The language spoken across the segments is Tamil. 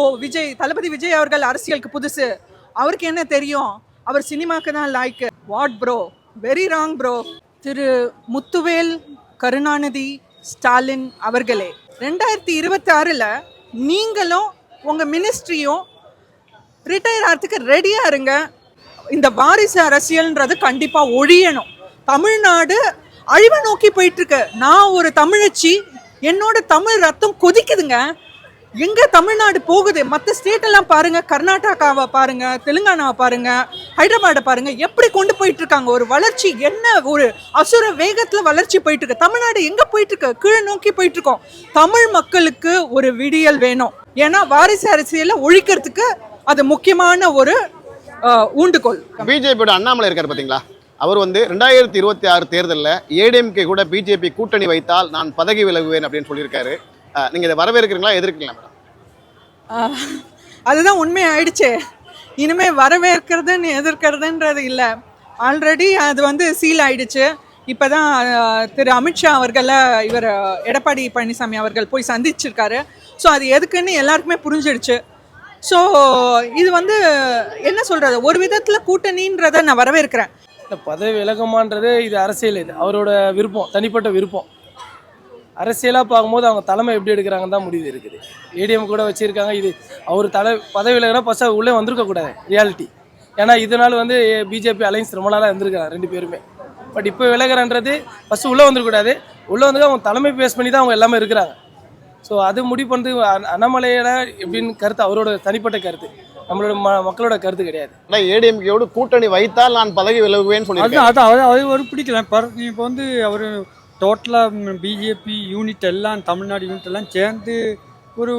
ஓ விஜய் தளபதி விஜய் அவர்கள் அரசியலுக்கு புதுசு. அவருக்கு என்ன தெரியும்? அவர் சினிமாக்கு தான் லாய்க்கு. What bro very wrong bro திரு முத்துவேல் கருணாநிதி ஸ்டாலின் அவர்களே ரெண்டாயிரத்தி இருபத்தி ஆறில் நீங்களும் உங்கள் மினிஸ்ட்ரியும் ரிட்டையர் ஆகிறதுக்கு ரெடியாக இருங்க. இந்த வாரிசு அரசியல்ன்றது கண்டிப்பாக ஒழியணும். தமிழ்நாடு அழிவை நோக்கி போயிட்டுருக்கு நான் ஒரு தமிழச்சி என்னோட தமிழ் ரத்தம் கொதிக்குதுங்க. எங்க தமிழ்நாடு போகுது? மற்ற ஸ்டேட் எல்லாம் பாருங்க கர்நாடகாவை பாருங்க தெலுங்கானாவை பாருங்க ஹைதராபாடை பாருங்க எப்படி கொண்டு போயிட்டு இருக்காங்க ஒரு வளர்ச்சி என்ன? ஒரு அசுர வேகத்துல வளர்ச்சி போயிட்டு இருக்கு தமிழ்நாடு எங்க போயிட்டு இருக்கு கீழே நோக்கி போயிட்டு இருக்கோம் தமிழ் மக்களுக்கு ஒரு விடியல் வேணும். ஏன்னா வாரிசு அரசியலை ஒழிக்கிறதுக்கு அது முக்கியமான ஒரு ஊண்டுகோல். பிஜேபியோட அண்ணாமலை இருக்கார் பாத்தீங்களா? அவர் வந்து ரெண்டாயிரத்தி இருபத்தி ஆறு தேர்தலில் ஏடிஎம்கே கூட பிஜேபி கூட்டணி வைத்தால் நான் பதவி விலகுவேன் அப்படின்னு சொல்லியிருக்காரு. அஹ், நீங்க இதை வரவேற்கிறீங்களா? எதிர்க்கிறீங்களா மேடம்? அதுதான் உண்மை ஆயிடுச்சே இனிமே வரவேற்கிறதுன்னு எதிர்க்கிறதுன்றது இல்லை. ஆல்ரெடி அது வந்து சீல் ஆயிடுச்சு. இப்போதான் திரு அமித்ஷா அவர்களை இவர் எடப்பாடி பழனிசாமி அவர்கள் போய் சந்திச்சிருக்காரு. ஸோ அது எதுக்குன்னு எல்லாருக்குமே புரிஞ்சிடுச்சு. ஸோ இது வந்து என்ன சொல்கிறது ஒரு விதத்தில் கூட்டணின்றதை நான் வரவேற்கிறேன். இந்த பதவி விலகமான்றது இது அரசியல் இது. அவரோட விருப்பம் தனிப்பட்ட விருப்பம். அரசியலாக பார்க்கும்போது அவங்க தலைமை எப்படி எடுக்கிறாங்கன்னு தான் முடிவு இருக்குது. ஏடிஎம் கூட வச்சுருக்காங்க. இது அவர் தலை பதவி விலகினா ஃபஸ்ட்டு உள்ளே வந்திருக்க கூடாது ரியாலிட்டி ஏன்னா இதனால வந்து பிஜேபி அலைன்ஸ் ரொம்ப நாளாக இருந்திருக்காங்க ரெண்டு பேருமே. பட் இப்போ விலகிறன்றது ஃபஸ்ட்டு உள்ளே வந்துருக்கூடாது உள்ளே வந்து அவங்க தலைமை பேஸ் பண்ணி தான் அவங்க எல்லாமே இருக்கிறாங்க. ஸோ அது முடிவு பண்ணுறது அண்ண- அண்ணாமலையோட எப்படின்னு கருத்து அவரோட தனிப்பட்ட கருத்து. நம்மளோட ம மக்களோட கருத்து கிடையாது. ஏடிஎம்கேயோடு கூட்டணி வைத்தால் நான் பதவி விலகுவேன்னு சொல்லியிருக்காரு அது அது ஒரு பிடிக்கல. பர் இப்போ வந்து அவர் டோட்டலாக பிஜேபி யூனிட் எல்லாம் தமிழ்நாடு யூனிட் எல்லாம் சேர்ந்து ஒரு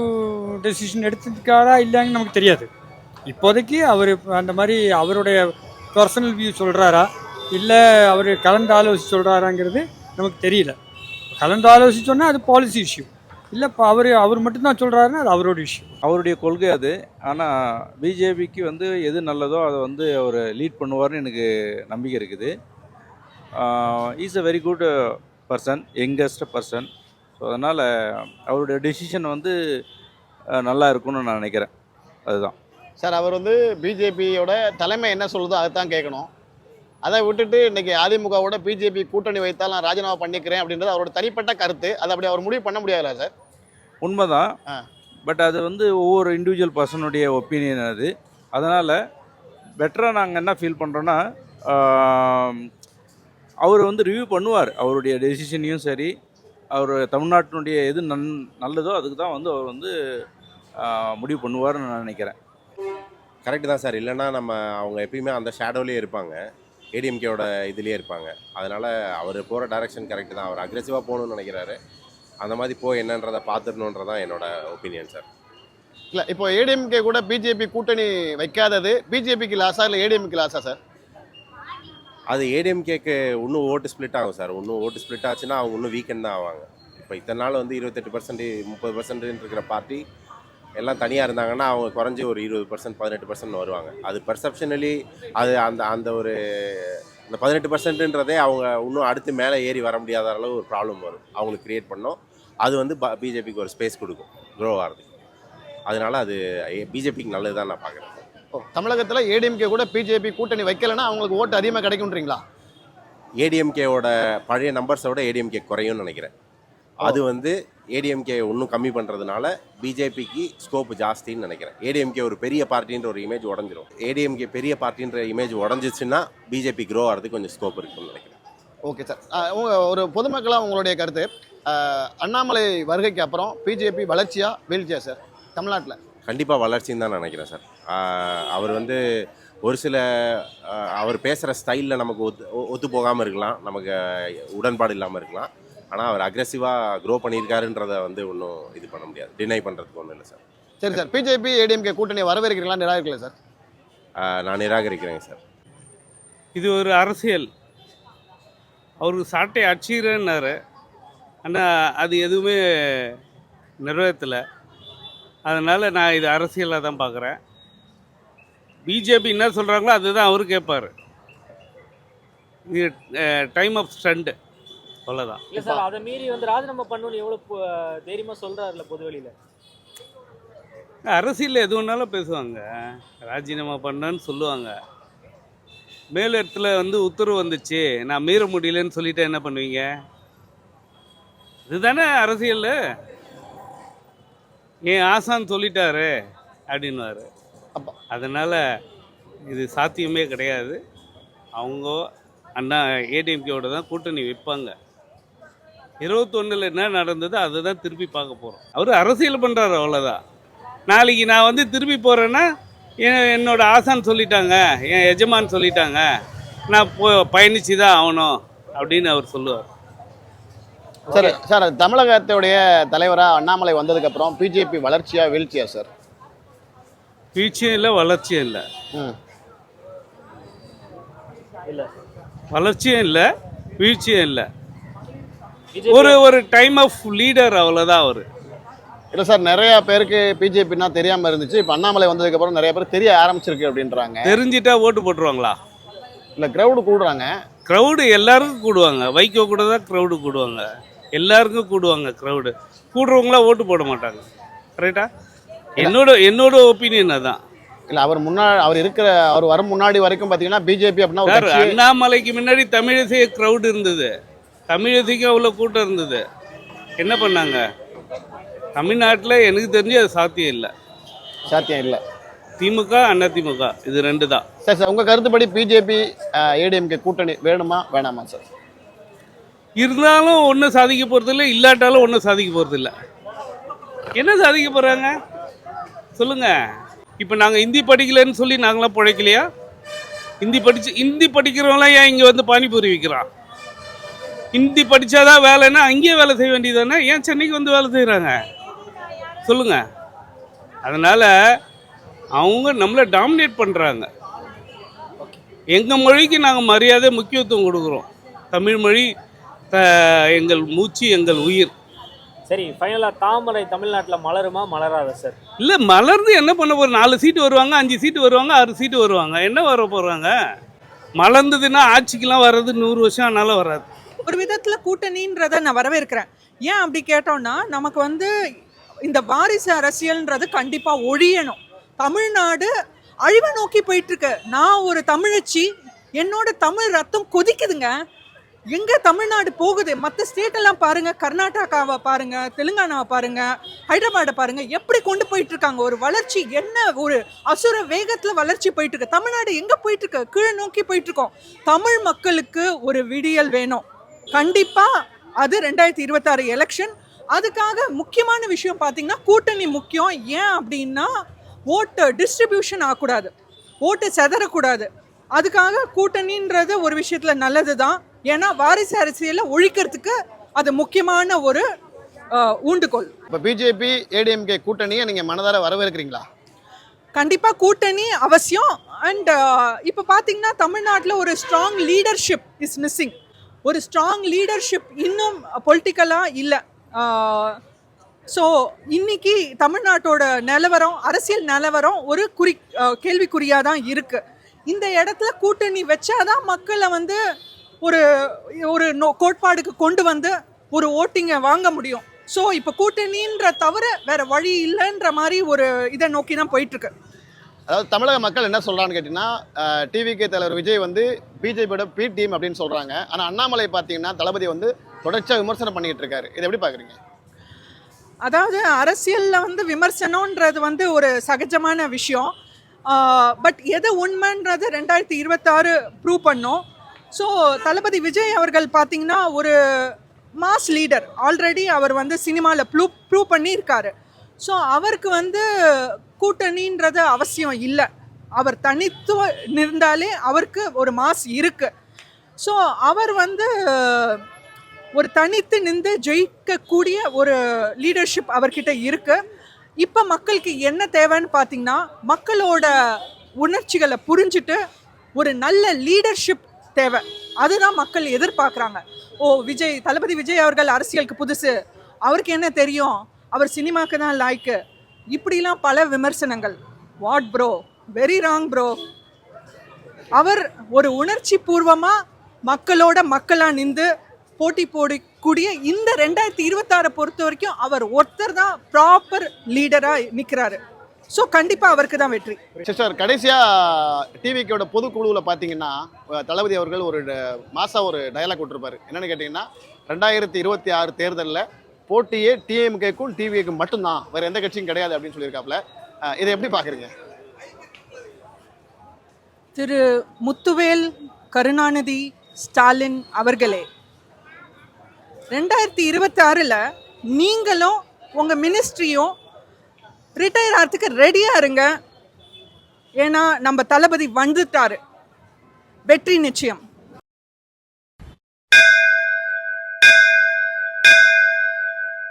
டெசிஷன் எடுத்துருக்காரா இல்லைன்னு நமக்கு தெரியாது. இப்போதைக்கு அவர் அந்த மாதிரி அவருடைய பர்சனல் வியூ சொல்கிறாரா இல்லை அவர் கலந்து ஆலோசி சொல்கிறாராங்கிறது நமக்கு தெரியல. கலந்து ஆலோசிச்சோன்னா அது பாலிசி இஷ்யூ இல்லை இப்போ அவர் அவர் மட்டும்தான் சொல்கிறாருன்னா அது அவரோட இஷ்யூ அவருடைய கொள்கை அது. ஆனால் பிஜேபிக்கு வந்து எது நல்லதோ அதை வந்து அவர் லீட் பண்ணுவார்னு எனக்கு நம்பிக்கை இருக்குது. Is a very good person youngest person so அதனால் அவருடைய டெசிஷன் வந்து நல்லா இருக்கும்னு நான் நினைக்கிறேன். அதுதான். சார் அவர் வந்து பிஜேபியோட தலைமை என்ன சொல்லுதோ அதை தான் கேட்கணும். அதை விட்டுட்டு இன்னைக்கு அதிமுகவோட பிஜேபி கூட்டணி வைத்தால் நான் ராஜினாமா பண்ணிக்கிறேன் அப்படின்றது அவரோட தனிப்பட்ட கருத்து. அதை அப்படி அவர் முடிவு பண்ண முடியாதுல்ல சார் உண்மைதான். பட் அது வந்து ஒவ்வொரு இண்டிவிஜுவல் பர்சனுடைய ஒப்பீனியன் அது. அதனால் பெட்டராக நாங்கள் என்ன ஃபீல் பண்ணுறோன்னா அவர் வந்து ரிவ்யூ பண்ணுவார். அவருடைய டெசிஷனையும் சரி அவர் தமிழ்நாட்டினுடைய எது நன் நல்லதோ அதுக்கு தான் வந்து அவர் வந்து முடிவு பண்ணுவார்னு நான் நினைக்கிறேன். கரெக்டு தான் சார். இல்லைன்னா நம்ம அவங்க எப்பயுமே அந்த ஷேடோலேயே இருப்பாங்க. ஏடிஎம்கேவோட இதுலேயே இருப்பாங்க. அதனால் அவர் போகிற டைரக்ஷன் கரெக்டு தான். அவர் அக்ரெசிவாக போகணும்னு நினைக்கிறாரு. அந்த மாதிரி போய் என்னன்றதை பார்த்துடணுன்றதான் என்னோட ஒப்பீனியன் சார். இல்லை இப்போ ஏடிஎம்கே கூட பிஜேபி கூட்டணி வைக்காதது பிஜேபிக்கு லாஸா இல்லை ஏடிஎம்கே லாஸா சார்? அது ஏடிஎம்கேக்கு இன்னும் ஓட்டு ஸ்ப்ளிட் ஆகும் சார். இன்னும் ஓட்டு ஸ்ப்ளிட் ஆச்சுன்னா அவங்க இன்னும் வீக்கெண்ட் தான் ஆவாங்க. இப்போ இத்தனை நாள் வந்து இருபத்தெட்டு பர்சன்ட் முப்பது பர்சன்ட் இருக்கிற பார்ட்டி எல்லாம் தனியாக இருந்தாங்கன்னா அவங்க குறைஞ்சி ஒரு இருபது பர்சன்ட் பதினெட்டு பர்சன்ட் வருவாங்க. அது பர்செப்ஷனலி அது அந்த அந்த ஒரு இந்த பதினெட்டு பர்சன்ட்ன்றதே அவங்க இன்னும் அடுத்து மேலே ஏறி வர முடியாத அளவு ஒரு ப்ராப்ளம் வரும். அவங்களுக்கு க்ரியேட் பண்ணோம். அது வந்து பிஜேபிக்கு ஒரு ஸ்பேஸ் கொடுக்கும். க்ரோ ஆகிறது அதனால அது பிஜேபிக்கு நல்லது தான் நான் பார்க்குறேன் தமிழகத்தில் ஏடிஎம்கே கூட பிஜேபி கூட்டணி வைக்கலைன்னா அவங்களுக்கு ஓட்டு அதிகமாக கிடைக்கும்ன்றீங்களா? ஏடிஎம்கேவோட பழைய நம்பர்ஸோட ஏடிஎம்கே குறையும்னு நினைக்கிறேன். அது வந்து ஏடிஎம்கே இன்னும் கம்மி பண்ணுறதுனால பிஜேபிக்கு ஸ்கோப் ஜாஸ்தின்னு நினைக்கிறேன். ஏடிஎம்கே ஒரு பெரிய பார்ட்டின்ற ஒரு இமேஜ் உடஞ்சிரும். ஏடிஎம்கே பெரிய பார்ட்டின்ற இமேஜ் உடஞ்சிச்சுன்னா பிஜேபி க்ரோ ஆகிறதுக்கு கொஞ்சம் ஸ்கோப் இருக்குன்னு நினைக்கிறேன். ஓகே சார் அஹ் உங்க ஒரு பொதுமக்களாக உங்களுடைய கருத்து அண்ணாமலை வருகைக்கு அப்புறம் பிஜேபி வளர்ச்சியா வீழ்ச்சியா சார் தமிழ்நாட்டில். கண்டிப்பாக வளர்ச்சின்னு தான் நினைக்கிறேன் சார். அவர் வந்து ஒரு சில அவர் பேசுகிற ஸ்டைலில் நமக்கு ஒத்து ஒ- ஒத்து போகாமல் இருக்கலாம். நமக்கு உடன்பாடு இல்லாமல் இருக்கலாம். ஆனால் அவர் அக்ரெசிவாக க்ரோ பண்ணியிருக்காருன்றதை வந்து ஒன்றும் இது பண்ண முடியாது. டினை பண்ணுறதுக்கு ஒன்றும் இல்லை சார். சரி சார். பிஜேபி ஏடிஎம்கே கூட்டணி வரவேற்கிறீங்களா நிராகரிக்கல சார். நான் நிராகரிக்கிறேங்க சார். இது ஒரு அரசியல். அவருக்கு சாட்டை அடிச்சுக்கிறேன்னாரு. ஆனால் அது எதுவுமே நிறைவேற்றலை. அதனால் நான் இது அரசியலாக தான் பார்க்குறேன் பிஜேபி என்ன சொல்கிறாங்களோ அதுதான் அவரு கேட்பார் இது டைம் ஆஃப் ஸ்டண்டு அவ்வளோதான் இல்ல சார் அதை மீறி வந்து ராஜினாமா பண்ணணும்னு எவ்வளவு பு- தைரியமா சொல்றாருல பொதுவெளியில? அரசியல் எது வேணாலும் பேசுவாங்க. ராஜினாமா பண்ணேன்னு சொல்லுவாங்க. மேல் இடத்துல வந்து உத்தரவு வந்துச்சு. நான் மீற முடியலன்னு சொல்லிட்டு என்ன பண்ணுவீங்க? இதுதானே அரசியல்? என் ஆசான் சொல்லிட்டாரு அப்படின்னுவாரு. அப்ப. அதனால் இது சாத்தியமே கிடையாது. அவங்க அண்ணா ஏடிஎம்கேவோட தான் கூட்டணி வைப்பாங்க. இருபத்தொன்னில் என்ன நடந்ததோ அதை தான் திருப்பி பார்க்க போகிறோம் அவர் அரசியல் பண்ணுறாரு அவ்வளோதான் நாளைக்கு நான் வந்து திரும்பி போகிறேன்னா என் என்னோட ஆசான் சொல்லிட்டாங்க என் எஜமான் சொல்லிட்டாங்க நான் போ பயணிச்சு தான் ஆகணும் அப்படின்னு அவர் சொல்லுவார். சார் சார் தமிழகத்துடைய தலைவராக அண்ணாமலை வந்ததுக்கப்புறம் பிஜேபி வளர்ச்சியா வீழ்ச்சியா சார்? வீழ்ச்சியும் இல்லை வளர்ச்சியும் இல்லை. ம். வளர்ச்சியும் இல்லை வீழ்ச்சியும் இல்லை. ஒரு ஒரு டைம் ஆஃப் லீடர் அவ்வளோதான் அவர். இல்லை சார் நிறைய பேருக்கு பிஜேபின்னா தெரியாமல் இருந்துச்சு. இப்போ அண்ணாமலை வந்ததுக்கப்புறம் நிறைய பேர் தெரிய ஆரம்பிச்சிருக்கு அப்படின்றாங்க. தெரிஞ்சிட்டா ஓட்டு போட்டுருவாங்களா? இல்லை க்ரௌடு கூடுறாங்க. க்ரௌடு எல்லாருக்கும் கூடுவாங்க. வைகோ கூட தான் க்ரௌடு கூடுவாங்க. எல்லாருக்கும் கூடுவாங்க க்ரௌடு கூடுறவங்களாம் ஓட்டு போட மாட்டாங்க. கரெக்டா என்னோட என்னோட ஒப்பீனியன் அதான். இல்லை அவர் முன்னாடி அவர் இருக்கிற அவர் வர முன்னாடி வரைக்கும் பார்த்தீங்கன்னா பிஜேபி அப்படின்னா அண்ணாமலைக்கு முன்னாடி தமிழிசை க்ரௌடு இருந்தது. தமிழிசைக்கு அவ்வளோ கூட்டம் இருந்தது. என்ன பண்ணாங்க? தமிழ்நாட்டில் எனக்கு தெரிஞ்சு அது சாத்தியம் இல்லை. சாத்தியம் இல்லை. திமுக அண்ணா திமுக இது ரெண்டு தான். சார் சார் உங்கள் கருத்துப்படி பிஜேபி ஏடிஎம்கே கூட்டணி வேணுமா வேணாமா சார்? இருந்தாலும் ஒன்றும் சாதிக்க போகிறதில்ல இல்லாட்டாலும் ஒன்றும் சாதிக்க போகிறதில்ல என்ன சாதிக்க போகிறாங்க சொல்லுங்கள் இப்போ நாங்கள் ஹிந்தி படிக்கலைன்னு சொல்லி நாங்களாம் பிழைக்கலையா? ஹிந்தி படிச்சு ஹிந்தி படிக்கிறவங்களாம் ஏன் இங்கே வந்து பானிபூரி விற்கிறான்? ஹிந்தி படித்தாதான் வேலைன்னா அங்கேயே வேலை செய்ய வேண்டியதானே ஏன் சென்னைக்கு வந்து வேலை செய்கிறாங்க சொல்லுங்கள் அதனால் அவங்க நம்மளை டாமினேட் பண்ணுறாங்க எங்கள் மொழிக்கு நாங்கள் மரியாதை முக்கியத்துவம் கொடுக்குறோம். தமிழ் மொழி எங்கள் மூச்சு எங்கள் உயிர். சரி ஃபைனலாக தாமரை தமிழ்நாட்டில் மலருமா மலராதா சார் இல்லை மலர்ந்து என்ன பண்ண போகிற நாலு சீட்டு வருவாங்க அஞ்சு சீட்டு வருவாங்க ஆறு சீட்டு வருவாங்க. என்ன வர போகிறாங்க மலர்ந்ததுன்னா ஆட்சிக்கெலாம் வர்றது நூறு வருஷம் ஆனாலும் வராது. ஒரு விதத்துல கூட்டணின்றதை நான் வரவேற்கிறேன். ஏன் அப்படி கேட்டோம்னா நமக்கு வந்து இந்த வாரிசு அரசியல்ன்றது கண்டிப்பா ஒழியணும். தமிழ்நாடு அழிவை நோக்கி போயிட்டு இருக்கு. நான் ஒரு தமிழச்சி என்னோட தமிழ் ரத்தம் கொதிக்குதுங்க. எங்க தமிழ்நாடு போகுது? மற்ற ஸ்டேட் எல்லாம் பாருங்க கர்நாடகாவை பாருங்க தெலுங்கானாவை பாருங்க ஹைதராபாடை பாருங்க எப்படி கொண்டு போயிட்டு இருக்காங்க ஒரு வளர்ச்சி என்ன? ஒரு அசுர வேகத்துல வளர்ச்சி போயிட்டு இருக்கு தமிழ்நாடு எங்க போயிட்டு இருக்கு கீழே நோக்கி போயிட்டு இருக்கோம் தமிழ் மக்களுக்கு ஒரு விடியல் வேணும். கண்டிப்பா அது ரெண்டாயிரத்தி இருபத்தாறு எலெக்ஷன் அதுக்காக முக்கியமான விஷயம் பார்த்தீங்கன்னா கூட்டணி முக்கியம். ஏன் அப்படின்னா ஓட்டு டிஸ்ட்ரிபியூஷன் ஆகக்கூடாது. ஓட்டு செதறக்கூடாது. அதுக்காக கூட்டணின்றது ஒரு விஷயத்தில் நல்லது தான் ஏன்னா வாரிசு அரசியலை ஒழிக்கிறதுக்கு அது முக்கியமான ஒரு ஊண்டுகோல். இப்போ பிஜேபி ஏடிஎம்கே கூட்டணியை நீங்கள் மனதார வரவேற்கிறீங்களா? கண்டிப்பாக கூட்டணி அவசியம். அண்ட் இப்போ பார்த்தீங்கன்னா தமிழ்நாட்டில் ஒரு ஸ்ட்ராங் லீடர்ஷிப் இஸ் மிஸ்ஸிங் ஒரு ஸ்ட்ராங் லீடர்ஷிப் இன்னும் பொலிட்டிக்கலாக இல்லை. ஸோ இன்னைக்கு தமிழ்நாட்டோட நிலவரம் அரசியல் நிலவரம் ஒரு குறி கேள்விக்குறியாக தான் இருக்குது இந்த இடத்துல கூட்டணி வச்சாதான் மக்களை வந்து ஒரு ஒரு நோ கோட்பாடுக்கு கொண்டு வந்து ஒரு ஓட்டிங்கை வாங்க முடியும். ஸோ இப்போ கூட்டணின்ற தவிர வேற வழி இல்லைன்ற மாதிரி ஒரு இதை நோக்கி தான் போயிட்டுருக்கு. அதாவது தமிழக மக்கள் என்ன சொல்கிறான்னு கேட்டிங்கன்னா டிவிகே தலைவர் விஜய் வந்து பிஜேபியோட பி டீம் அப்படின்னு சொல்கிறாங்க ஆனால் அண்ணாமலை பார்த்தீங்கன்னா தளபதி வந்து தொடர்ச்சியாக விமர்சனம் பண்ணிக்கிட்டு இருக்காரு. இதை எப்படி பார்க்குறீங்க? அதாவது அரசியலில் வந்து விமர்சனம்ன்றது வந்து ஒரு சகஜமான விஷயம். பட் எது உண்மைன்றது ரெண்டாயிரத்தி இருபத்தாறு ப்ரூவ் பண்ணோம். ஸோ தளபதி விஜய் அவர்கள் பார்த்தீங்கன்னா ஒரு மாஸ் லீடர் ஆல்ரெடி அவர் வந்து சினிமாவில் ப்ளூ ப்ரூவ் பண்ணியிருக்காரு. ஸோ அவருக்கு வந்து கூட்டணின்றது அவசியம் இல்லை. அவர் தனித்துவ இருந்தாலே அவருக்கு ஒரு மாஸ் இருக்குது ஸோ அவர் வந்து ஒரு தனித்து நின்று ஜெயிக்கக்கூடிய ஒரு லீடர்ஷிப் அவர்கிட்ட இருக்குது இப்போ மக்களுக்கு என்ன தேவைன்னு பார்த்தீங்கன்னா மக்களோட உணர்ச்சிகளை புரிஞ்சுட்டு ஒரு நல்ல லீடர்ஷிப் தேவை. அதுதான் மக்கள் எதிர்பார்க்குறாங்க. ஓ விஜய் தளபதி விஜய் அவர்கள் அரசியலுக்கு புதுசு. அவருக்கு என்ன தெரியும்? அவர் சினிமாக்கு தான் லாய்க்கு. இப்படிலாம் பல விமர்சனங்கள். What bro very wrong bro அவர் ஒரு உணர்ச்சி பூர்வமாக மக்களோட மக்களாக நின்று போட்டி போடக்கூடிய இந்த ரெண்டாயிரத்தி இருபத்தாறை பொறுத்த வரைக்கும் அவர் ஒருத்தர் தான் ப்ராப்பர் லீடராக நிற்கிறாரு ஸோ கண்டிப்பாக அவருக்கு தான் வெற்றி. சிஸ்டர் கடைசியாக டிவிக்கோட பொதுக்குழுவில் பார்த்தீங்கன்னா தளபதி அவர்கள் ஒரு மாசா ஒரு டயலாக் விட்டுருப்பாரு என்னன்னு கேட்டிங்கன்னா ரெண்டாயிரத்தி இருபத்தி ஆறு தேர்தலில் போட்டியே டிஎம்கேக்கும் டிவிக்கும் மட்டும்தான். வேறு எந்த கட்சியும் கிடையாது அப்படின்னு சொல்லியிருக்காப்புல. இதை எப்படி பார்க்குறீங்க திரு முத்துவேல் கருணாநிதி ஸ்டாலின் அவர்களே ரெண்டாயிரத்தி இருபத்தி ஆறில் நீங்களும் உங்கள் மினிஸ்ட்ரியும் ரிட்டையர் ஆகிறதுக்கு ரெடியாக இருங்க. ஏன்னா நம்ம தளபதி வந்துட்டாரு. வெற்றி நிச்சயம்.